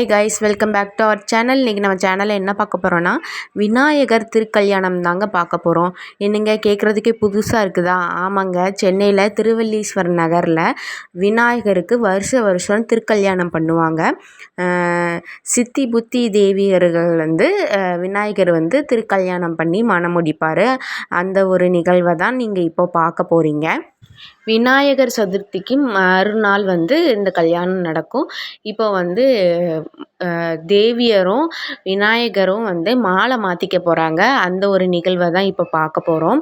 Hi guys welcome back to our channel இன்றைக்கி நம்ம சேனலில் என்ன பார்க்க போகிறோன்னா விநாயகர் திருக்கல்யாணம் தாங்க பார்க்க போகிறோம் என்னங்க கேட்குறதுக்கே புதுசாக இருக்குதா? ஆமாங்க சென்னையில் திருவல்லீஸ்வரர் நகரில் விநாயகருக்கு வருஷ வருஷம் திருக்கல்யாணம் பண்ணுவாங்க. சித்தி புத்தி தேவியர்கள் வந்து விநாயகர் வந்து திருக்கல்யாணம் பண்ணி மணம் முடிப்பார். அந்த ஒரு நிகழ்வை தான் நீங்கள் இப்போ பார்க்க போகிறீங்க விநாயகர் சதுர்த்திக்கு மறுநாள் வந்து இந்த கல்யாணம் நடக்கும். இப்போ வந்து தேவியரும் விநாயகரும் வந்து மாலை மாற்றிக்க போகிறாங்க அந்த ஒரு நிகழ்வை தான் இப்போ பார்க்க போகிறோம்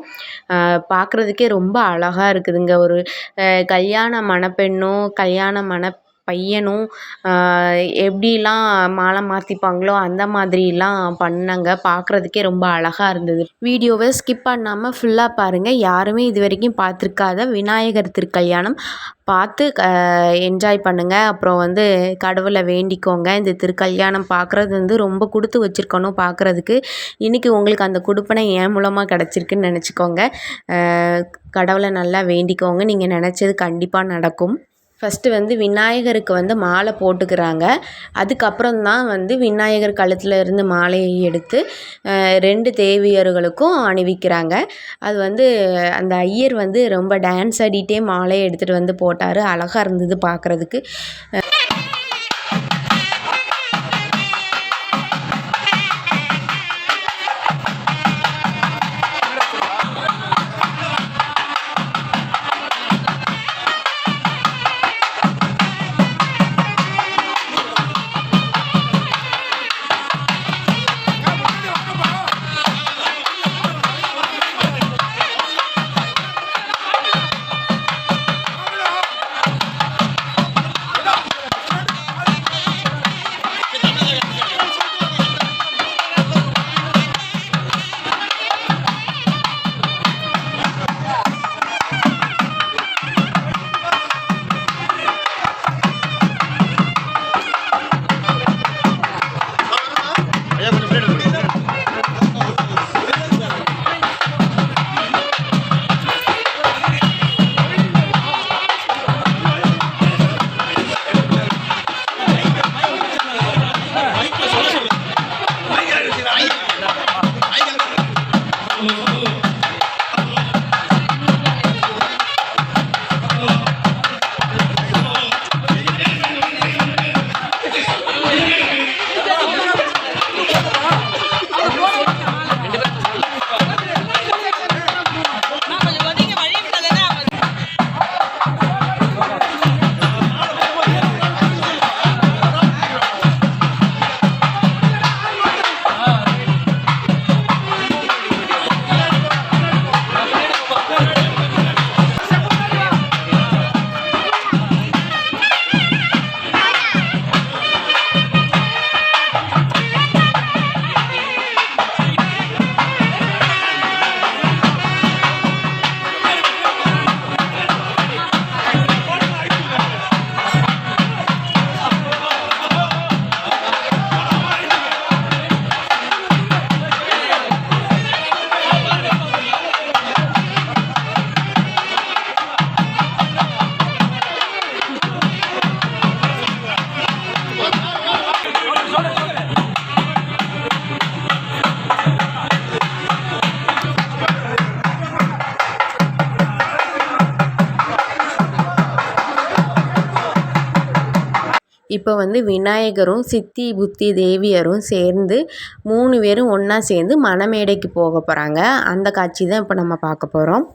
பார்க்குறதுக்கே ரொம்ப அழகாக இருக்குதுங்க. ஒரு கல்யாண மணப்பெண்ணும் கல்யாண மண பையனும் எப்படிலாம் மாலை மாற்றிப்பாங்களோ அந்த மாதிரிலாம் பண்ணாங்க. பார்க்குறதுக்கே ரொம்ப அழகாக இருந்தது. வீடியோவை ஸ்கிப் பண்ணாமல் ஃபுல்லாக பாருங்கள் யாருமே இது வரைக்கும் பார்த்துருக்காத விநாயகர் திருக்கல்யாணம். பார்த்து என்ஜாய் பண்ணுங்கள் அப்புறம் வந்து கடவுளை வேண்டிக்கோங்க. இந்த திருக்கல்யாணம் பார்க்குறது வந்து ரொம்ப கொடுத்து வச்சுருக்கணும் பார்க்குறதுக்கு இன்றைக்கி உங்களுக்கு அந்த கொடுப்பனை என் மூலமாக கிடச்சிருக்குன்னு நினச்சிக்கோங்க. கடவுளை நல்லா வேண்டிக்கோங்க. நீங்கள் நினச்சது கண்டிப்பாக நடக்கும். ஃபஸ்ட்டு வந்து விநாயகருக்கு வந்து மாலை போட்டுக்கிறாங்க. அதுக்கப்புறம் தான் வந்து விநாயகர் கழுத்தில் இருந்து மாலையை எடுத்து ரெண்டு தேவியர்களுக்கும் அணிவிக்கிறாங்க. அது வந்து அந்த ஐயர் வந்து ரொம்ப டான்ஸ் ஆடிட்டே மாலையை எடுத்துகிட்டு வந்து போட்டார். அழகாக இருந்தது பார்க்குறதுக்கு இப்போ வந்து விநாயகரும் சித்தி புத்தி தேவியரும் சேர்ந்து மூணு பேரும் ஒன்றா சேர்ந்து மணமேடைக்கு போக போகிறாங்க அந்த காட்சி தான் இப்போ நம்ம பார்க்க போகிறோம்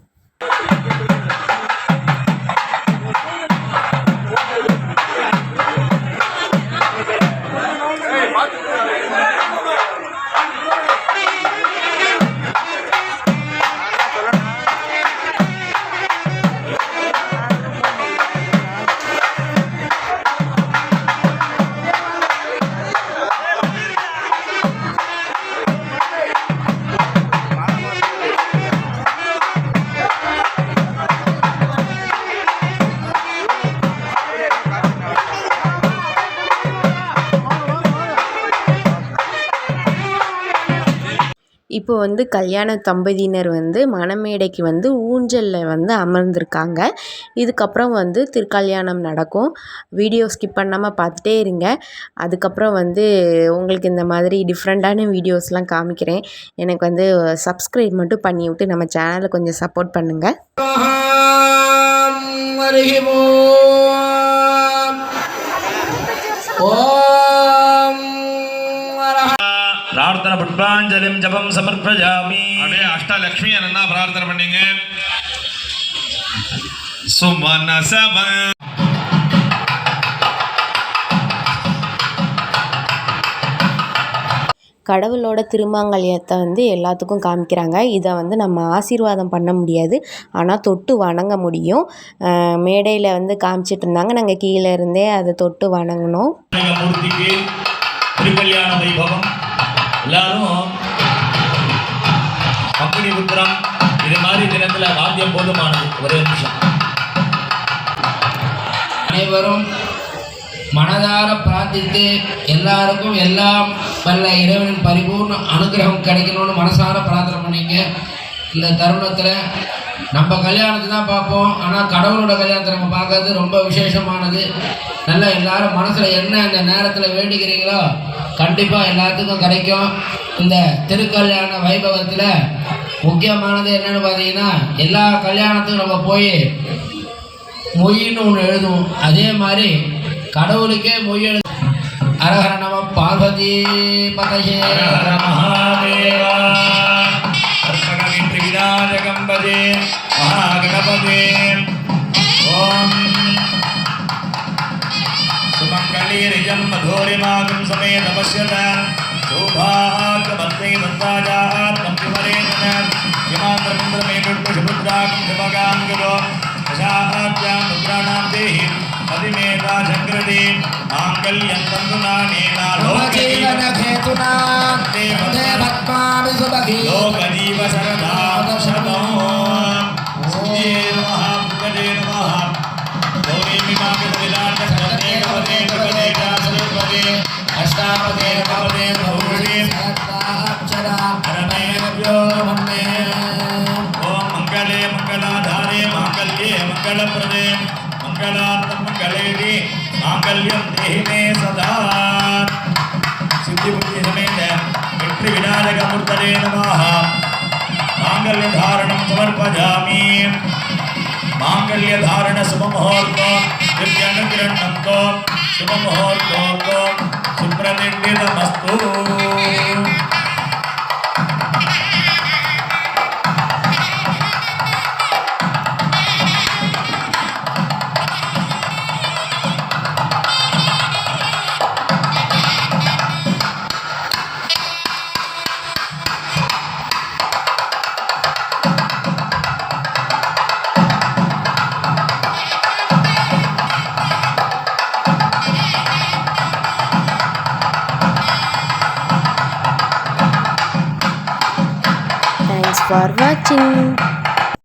இப்போ வந்து கல்யாண தம்பதியினர் வந்து மணமேடைக்கு வந்து ஊஞ்சலில் வந்து அமர்ந்திருக்காங்க. இதுக்கப்புறம் வந்து திருக்கல்யாணம் நடக்கும். வீடியோ ஸ்கிப் பண்ணாமல் பார்த்துட்டே இருங்க. அதுக்கப்புறம் வந்து உங்களுக்கு இந்த மாதிரி டிஃப்ரெண்ட்டான வீடியோஸ்லாம் காமிக்கிறேன். எனக்கு வந்து சப்ஸ்கிரைப் மட்டும் பண்ணி விட்டு நம்ம சேனலை கொஞ்சம் சப்போர்ட் பண்ணுங்கள் புஷ்பாஞ்சலிம் ஜபம் சமர்ப்பயாமி அப்படியே அஷ்டலக்ஷ்மி என்ன பிரார்த்தனை பண்ணீங்க. சுமனசவன் கடவுளோட திருமாங்கல்யத்தை வந்து எல்லாத்துக்கும் காமிக்கிறாங்க. இதை வந்து நம்ம ஆசீர்வாதம் பண்ண முடியாது. ஆனால் தொட்டு வணங்க முடியும். மேடையில் வந்து காமிச்சிட்டு இருந்தாங்க. நாங்கள் கீழே இருந்தே அதை தொட்டு வணங்கினோம். திருக்கல்யாண வைபவம். எல்லாரும் பங்குனி உத்திரம் இது மாதிரி தினத்தில் வாத்தியம் போதுமானது. ஒரே நிமிஷம். அனைவரும் மனதார பிரார்த்தித்து எல்லாருக்கும் எல்லாம் வல்ல இறைவனின் பரிபூர்ண அனுகிரகம் கிடைக்கணும்னு மனசார பிரார்த்தனை பண்ணிங்க. இந்த தருணத்தில் நம்ம கல்யாணத்தை தான் பார்ப்போம். ஆனால் கடவுளோட கல்யாணத்தை நம்ம பார்க்கறது ரொம்ப விசேஷமானது. நல்லா எல்லாரும் மனசில் என்ன இந்த நேரத்தில் வேண்டிக்கிறீங்களோ கண்டிப்பாக எல்லாத்துக்கும் கிடைக்கும். இந்த திருக்கல்யாண வைபவத்தில் முக்கியமானது என்னன்னு பார்த்தீங்கன்னா எல்லா கல்யாணத்துக்கும் நம்ம போய் மொயின்னு ஒன்று எழுதுவோம். அதே மாதிரி கடவுளுக்கே மொய் எழுது அரஹர நம பார்வதி பதையே. अस्माकं समेत पश्यत शोभाकमन्ते दत्ताजात्मं किमरेण किमान्तरमन्त्रमेकुष्पुषपुत्रां कृपकां कृतो दशाहात्यां मुद्राणां देहि। अतिमेता चक्रते माङ्गल्यं तन्तुना नेता लोके मङ्गलप्रदे मङ्गलात्मङ्गलेति माङ्गल्यं देहि मे सदा सिद्धिबुद्धि समेत வெற்றி விநாயகமூர்த்தனே நமः மாங்கல்யதாரணம் சமர்ப்பயாமி மாங்கல்யதாரண சுபமுகூர்த்தம் திவ்யனுகிரண்ணந்தோ சுபமுகூர்த்தோத்தோ சுப்ரதிண்டிதமஸ்து శుభ్రనిండినమస్తూ for watching.